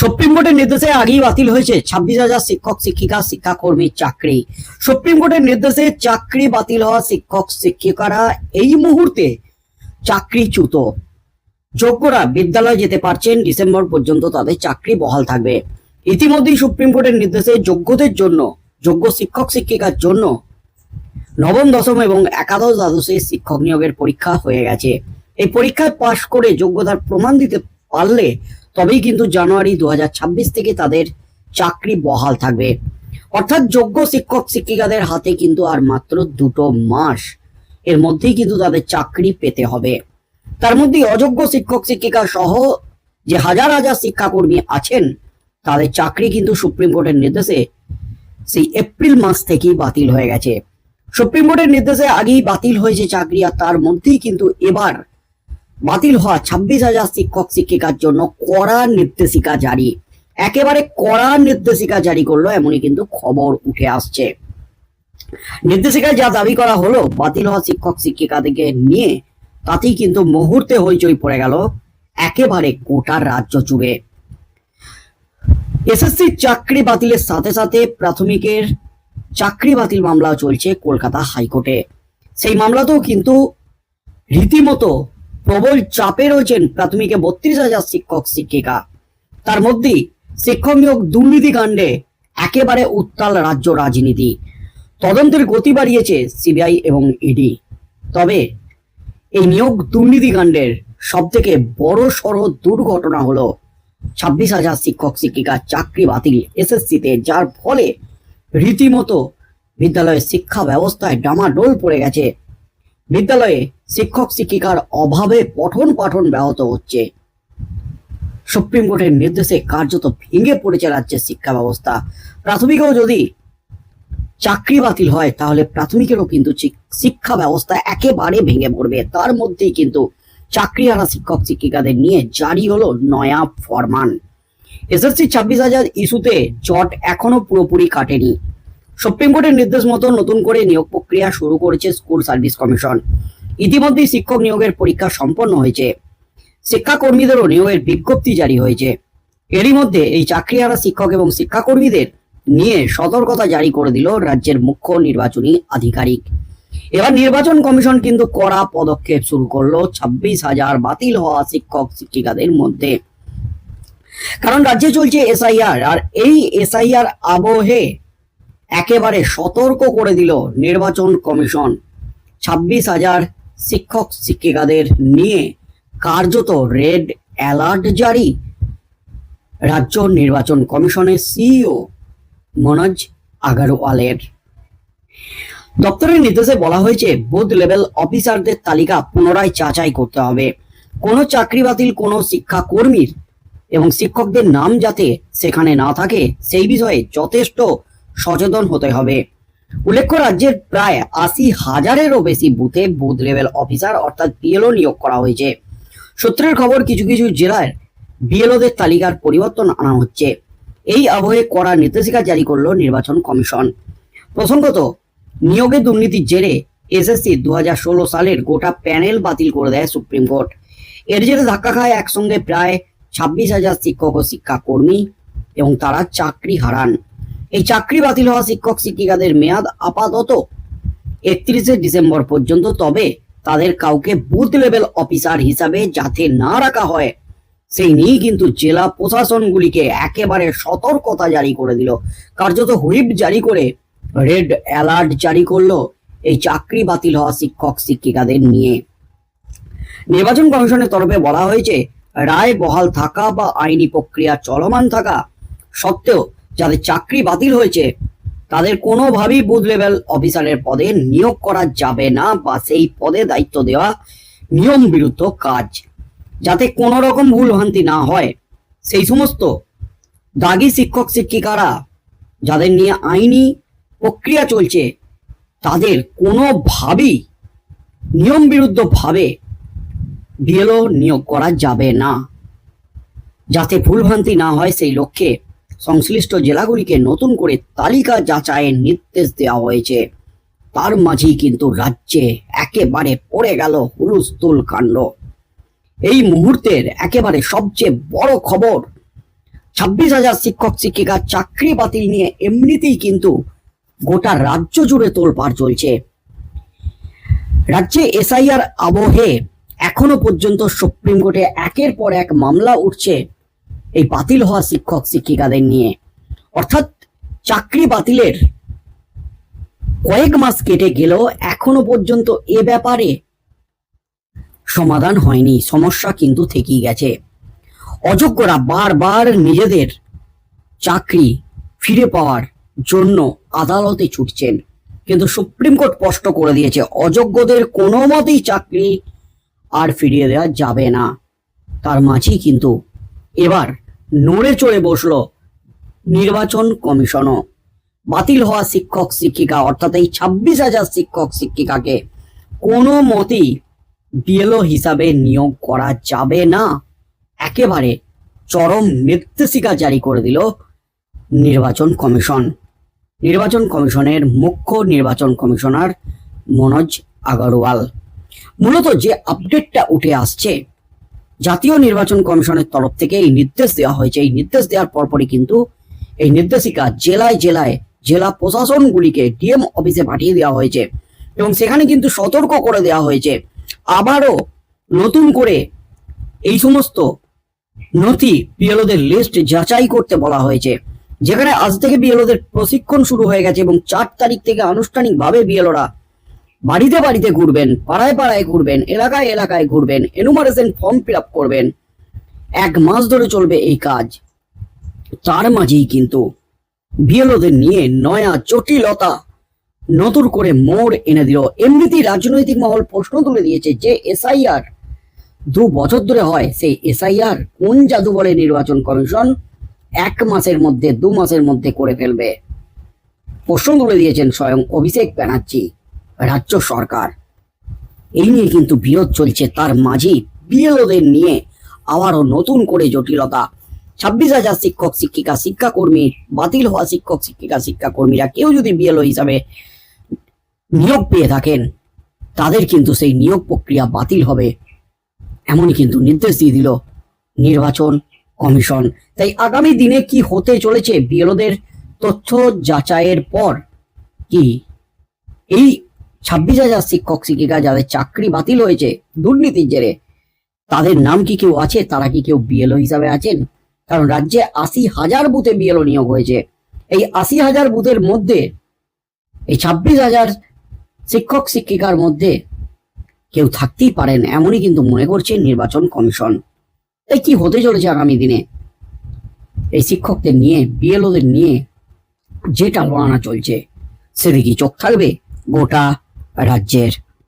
Supreme কোর্টের নির্দেশে আগেই বাতিল হয়েছে ছাব্বিশ হাজার শিক্ষক, শিক্ষিকা শিক্ষাকর্মীর চাকরি। সুপ্রিম কোর্টের নির্দেশে চাকরি বাতিল হওয়া শিক্ষক, শিক্ষিকারা এই মুহূর্তে চাকরিচ্যুত। যোগ্যরা বিদ্যালয়ে যেতে পারছেন, ডিসেম্বর পর্যন্ত তাদের চাকরি বহাল থাকবে। ইতিমধ্যেই সুপ্রিম কোর্টের নির্দেশে যোগ্যদের জন্য, যোগ্য শিক্ষক, শিক্ষিকার জন্য নবম, দশম এবং একাদশ দ্বাদশে শিক্ষক নিয়োগের পরীক্ষা হয়ে গেছে। এই পরীক্ষায় পাশ করে যোগ্যতার প্রমাণ দিতে পারলে তবেই কিন্তু জানুয়ারি দু হাজার ছাব্বিশ থেকে তাদের চাকরি বহাল থাকবে। অর্থাৎ যোগ্য শিক্ষক শিক্ষিকাদের হাতে কিন্তু আর মাত্র দুটো মাস। এর মধ্যেই কিন্তু তাদের চাকরি পেতে হবে। তার মধ্যে অযোগ্য শিক্ষক শিক্ষিকা সহ যে হাজার হাজার শিক্ষাকর্মী আছেন, তাদের চাকরি কিন্তু সুপ্রিম কোর্টের নির্দেশে সেই এপ্রিল মাস থেকেই বাতিল হয়ে গেছে। সুপ্রিম কোর্টের নির্দেশে আগেই বাতিল হয়েছে চাকরি, আর তার মধ্যেই কিন্তু এবার বাতিল হওয়া ছাব্বিশ হাজার শিক্ষক শিক্ষিকার জন্য কড়া নির্দেশিকা জারি। একেবারে কড়া নির্দেশিকা জারি করল এমনই কিন্তু খবর উঠে আসছে। নির্দেশিকায় যা দাবি করা হলো বাতিল হওয়া শিক্ষক শিক্ষিকাদেরকে নিয়ে, তাতেই কিন্তু মুহূর্তে হইচই পড়ে গেল একেবারে গোটা রাজ্য জুড়ে। এসএসসি চাকরি বাতিলের সাথে সাথে প্রাথমিকের চাকরি বাতিল মামলা চলছে কলকাতা হাইকোর্টে। সেই মামলাতেও কিন্তু রীতিমতো প্রবল চাপে রয়েছেন প্রাথমিকে বত্রিশ হাজার শিক্ষক, শিক্ষিকা। তার মধ্যেই শিক্ষক নিয়োগ দুর্নীতি কাণ্ডে একেবারে উত্তাল রাজ্য রাজনীতি। তদন্তের গতি বাড়িয়েছে সিবিআই এবং ইডি। তবে এই নিয়োগ দুর্নীতি কাণ্ডের সব থেকে বড় সড় দুর্ঘটনা হলো ছাব্বিশ হাজার শিক্ষক, শিক্ষিকা চাকরি বাতিল এসএসসিতে, যার ফলে রীতিমতো বিদ্যালয়ের শিক্ষা ব্যবস্থায় ডামাডোল পড়ে গেছে। বিদ্যালয়ে শিক্ষক শিক্ষিকার অভাবে পঠন পাঠন ব্যাহত হচ্ছে। সুপ্রিম কোর্টের নির্দেশে কার্যত ভেঙে পড়েছে রাজ্যের শিক্ষা ব্যবস্থা। প্রাথমিকেও যদি চাকরি বাতিল হয়, তাহলে প্রাথমিকেরও কিন্তু শিক্ষা ব্যবস্থা একেবারে ভেঙে পড়বে। তার মধ্যেই কিন্তু চাকরি চাকরিহারা শিক্ষক শিক্ষিকাদের নিয়ে জারি হলো নয়া ফরমান। এসএসসি ছাব্বিশ হাজার ইস্যুতে জট এখনও পুরোপুরি কাটেনি। সুপ্রিম কোর্টের নির্দেশ মতো নতুন করে নিয়োগ প্রক্রিয়া শুরু করেছে স্কুল সার্ভিস কমিশন ইতিমধ্যেই শিক্ষক নিয়োগের পরীক্ষা সম্পন্ন হয়েছে। শিক্ষাকর্মীদেরও নিয়োগের বিজ্ঞপ্তি জারি হয়েছে। এরই মধ্যে এই চাকরিহারা শিক্ষক এবং শিক্ষাকর্মীদের নিয়ে সতর্কতা জারি করে দিল রাজ্যের মুখ্য নির্বাচনী আধিকারিক। এবার নির্বাচন কমিশন কিন্তু কড়া পদক্ষেপ শুরু করল ছাব্বিশ হাজার বাতিল হওয়া শিক্ষক শিক্ষিকাদের মধ্যে। কারণ রাজ্যে চলছে এসআইআর, আর এই এসআইআর আবহে একেবারে সতর্ক করে দিল নির্বাচন কমিশন। ছাব্বিশ হাজার শিক্ষক শিক্ষিকাদের নিয়ে কার্যত রেড অ্যালার্ট জারি। রাজ্য নির্বাচন কমিশনের সিইও মনোজ আগারওয়ালের। দপ্তরের নির্দেশে বলা হয়েছে, বুথ লেভেল অফিসারদের তালিকা পুনরায় যাচাই করতে হবে। কোনো চাকরি বাতিল, কোনো শিক্ষাকর্মীর এবং শিক্ষকদের নাম যাতে সেখানে না থাকে, সেই বিষয়ে যথেষ্ট সচেতন হতে হবে। উল্লেখ্য, রাজ্যের প্রায় আশি হাজারেরও বেশি বুথে বুথ লেভেল অফিসার অর্থাৎ বিএলও নিয়োগ করা হয়েছে। সূত্রের খবর, কিছু কিছু জেলার বিএলওদের তালিকার পরিবর্তন আনা হচ্ছে। এই আবহে কড়া নির্দেশিকা জারি করল নির্বাচন কমিশন। প্রসঙ্গত, নিয়োগে দুর্নীতির জেরে এসএসসি দু হাজার ষোলো সালের গোটা প্যানেল বাতিল করে দেয় সুপ্রিম কোর্ট। এর জেরে ধাক্কা খায় একসঙ্গে প্রায় ছাব্বিশ হাজার শিক্ষক ও শিক্ষাকর্মী এবং তারা চাকরি হারান। এই চাকরি বাতিল হওয়া শিক্ষক শিক্ষিকাদের মেয়াদ আপাতত একত্রিশে ডিসেম্বর পর্যন্ত, তবে তাদের কাউকে বুথ লেভেল অফিসার হিসাবে যাতে না রাখা হয়, সেই নিয়েই কিন্তু জেলা প্রশাসনগুলিকে একেবারে সতর্কতা জারি করে দিল। কার্যত হুইপ জারি করে রেড অ্যালার্ট জারি করল এই চাকরি বাতিল হওয়া শিক্ষক শিক্ষিকাদের নিয়ে। নির্বাচন কমিশনের তরফে বলা হয়েছে, রায় বহাল থাকা বা আইনি প্রক্রিয়া চলমান থাকা সত্ত্বেও যাদের চাকরি বাতিল হয়েছে, তাদের কোনোভাবেই বুথ লেভেল অফিসারের পদে নিয়োগ করা যাবে না বা সেই পদে দায়িত্ব দেওয়া নিয়ম বিরুদ্ধ কাজ। যাতে কোনো রকম ভুলভ্রান্তি না হয়। সেই সমস্ত দাগি শিক্ষক শিক্ষিকারা যাদের নিয়ে আইনি প্রক্রিয়া চলছে, তাদের কোনোভাবেই নিয়ম বিরুদ্ধ ভাবে বিএলও নিয়োগ করা যাবে না। যাতে ভুলভ্রান্তি না হয় সেই লক্ষ্যে সংশ্লিষ্ট জেলাগুলিকে নতুন করে তালিকা যাচাইয়ের নির্দেশ দেওয়া হয়েছে। তার মাঝেই কিন্তু রাজ্যে একেবারে পড়ে গেল হুলুস্থুল কাণ্ড। এই মুহূর্তের একেবারে সবচেয়ে বড় খবর, ছাব্বিশ হাজার শিক্ষক শিক্ষিকার চাকরি বাতিল নিয়ে এমনিতেই কিন্তু গোটা রাজ্য জুড়ে তোলপাড় চলছে। রাজ্যে এসআইআর আবহে এখনও পর্যন্ত সুপ্রিম কোর্টে একের পর এক মামলা উঠছে। এই বাতিল হওয়া শিক্ষক, শিক্ষিকাদের নিয়ে। অর্থাৎ চাকরি বাতিলের কয়েক মাস কেটে গেলেও এখনও পর্যন্ত এ ব্যাপারে সমাধান হয়নি, সমস্যা কিন্তু থেকেই গেছে। অযোগ্যরা বারবার নিজেদের চাকরি ফিরে পাওয়ার জন্য আদালতে ছুটছেন। কিন্তু সুপ্রিম কোর্ট স্পষ্ট করে দিয়েছে, অযোগ্যদের কোনো মতেই চাকরি আর ফিরিয়ে দেওয়া যাবে না। তার মাঝেই কিন্তু এবার নড়ে চড়ে বসল নির্বাচন কমিশনও। বাতিল হওয়া শিক্ষক, শিক্ষিকা, অর্থাৎ এই ছাব্বিশ হাজার শিক্ষক, শিক্ষিকাকে কোনো মতেই বিএলও হিসাবে নিয়োগ করা যাবে না। একেবারে চরম নির্দেশিকা জারি করে দিল নির্বাচন কমিশন। নির্বাচন কমিশনের মুখ্য নির্বাচন কমিশনার মনোজ আগরওয়াল। মূলত যে আপডেটটা উঠে আসছে জাতীয় নির্বাচন কমিশনের তরফ থেকে এই নির্দেশ দেওয়া হয়েছে। এই নির্দেশ দেওয়ার পরপরই কিন্তু এই নির্দেশিকা জেলায় জেলায় জেলা প্রশাসনগুলিকে ডিএম অফিসে পাঠিয়ে দেওয়া হয়েছে এবং সেখানে কিন্তু সতর্ক করে দেওয়া হয়েছে। আবারও নতুন করে এই সমস্ত নথি বিএলওদের লিস্ট যাচাই করতে বলা হয়েছে। যেখানে আজ থেকে বিএলওদের প্রশিক্ষণ শুরু হয়ে গেছে এবং চার তারিখ থেকে আনুষ্ঠানিকভাবে বিএলওরা বাড়িতে বাড়িতে ঘুরবেন, পাড়ায় পাড়ায় ঘুরবেন, এলাকায় এলাকায় ঘুরবেন এনুমারেশন ফর্ম ফিল আপ করবেন। এক মাস ধরে চলবে এই কাজ। তার মাঝেই কিন্তু বিএলওদের নিয়ে নয়া জটিলতা। নতুন করে মোড় এনে দিল। এমনিতেই রাজনৈতিক মহল প্রশ্ন তুলে দিয়েছে যে, এসআইআর দু বছর ধরে হয়। সেই এসআইআর কোন জাদু বলে নির্বাচন কমিশন এক মাসের মধ্যে, দু মাসের মধ্যে করে ফেলবে? প্রশ্ন তুলে দিয়েছেন স্বয়ং অভিষেক ব্যানার্জি। রাজ্য সরকার। এই নিয়ে কিন্তু বিরোধ চলছে। তার মাঝেই বিএলওদের নিয়ে আবারও নতুন করে জটিলতা। ছাব্বিশ হাজার শিক্ষক, শিক্ষিকা, শিক্ষাকর্মী, বাতিল হওয়া শিক্ষক, শিক্ষিকা, শিক্ষাকর্মীরা কেউ যদি বিএলও হিসাবে নিয়োগ পেয়ে থাকেন, তাদের কিন্তু সেই নিয়োগ প্রক্রিয়া বাতিল হবে। এমনই কিন্তু নির্দেশ দিয়ে দিল নির্বাচন কমিশন। তাই আগামী দিনে কি হতে চলেছে বিএলওদের তথ্য যাচাইয়ের পর কি? এই ছাব্বিশ হাজার শিক্ষক, শিক্ষিকা যাদের চাকরি বাতিল হয়েছে দুর্নীতির জেরে, তাদের নাম কি কেউ আছে? তারা কি কেউ বিএলও হিসাবে আছেন? কারণ রাজ্যে আশি হাজার বুথে বিএলও নিয়োগ হয়েছে। এই আশি হাজার বুথের মধ্যে, এই ছাব্বিশ হাজার শিক্ষক, শিক্ষিকার মধ্যে কেউ থাকতেই পারেন, এমনই কিন্তু মনে করছে নির্বাচন কমিশন। এই কি হতে চলেছে আগামী দিনে? এই শিক্ষকদের নিয়ে বিএলওদের নিয়ে যে টালবানা চলছে, সেদিকে চোখ থাকবে? গোটা রাজ্যের